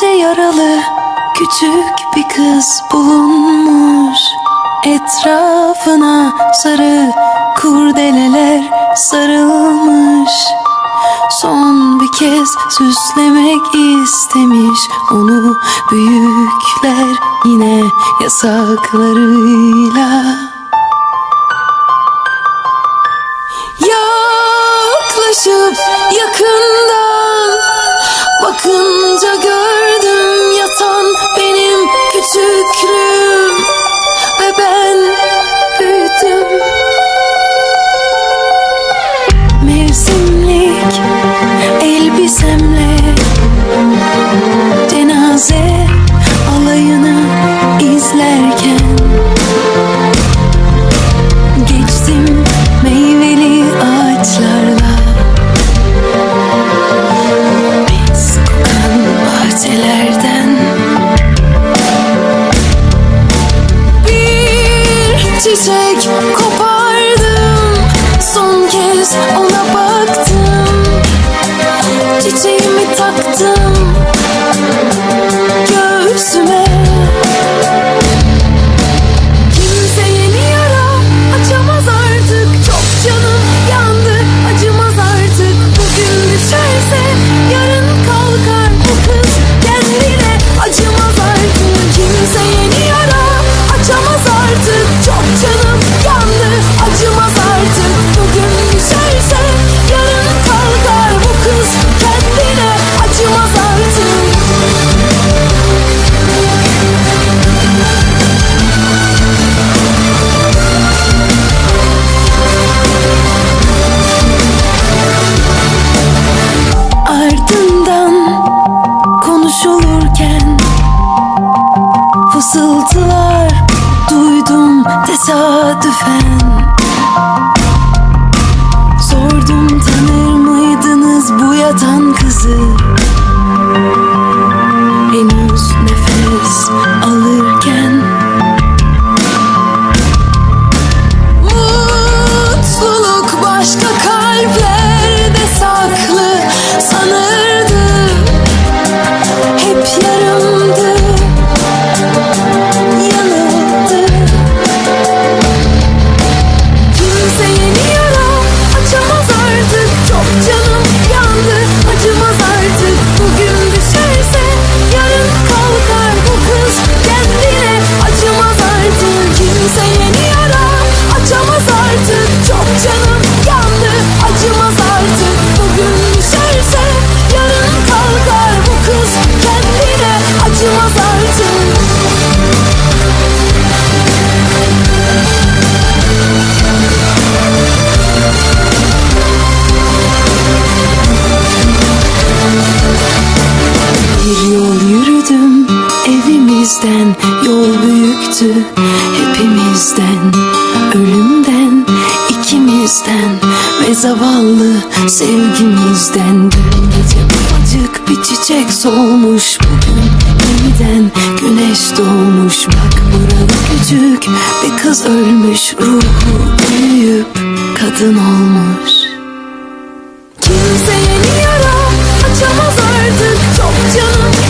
gece yaralı küçük bir kız bulunmuş. Etrafına sarı kurdeleler sarılmış. Son bir kez süslemek istemiş. Onu büyükler yine yasaklarıyla. Yaklaşıp yakından çiçek kopardım. Son kez ona baktım. Çiçeğimi taktım tesadüfen. Sordum tanır mıydınız bu yatan kızı evimizden Yol büyüktü hepimizden. Ölümden ikimizden Ve zavallı sevgimizden. Dün gece ufacık bir çiçek solmuş Bugün yeniden güneş doğmuş. Bak burada küçük bir kız ölmüş Ruhu büyüyüp kadın olmuş. Kimse yeni yara açamaz artık. Çok canım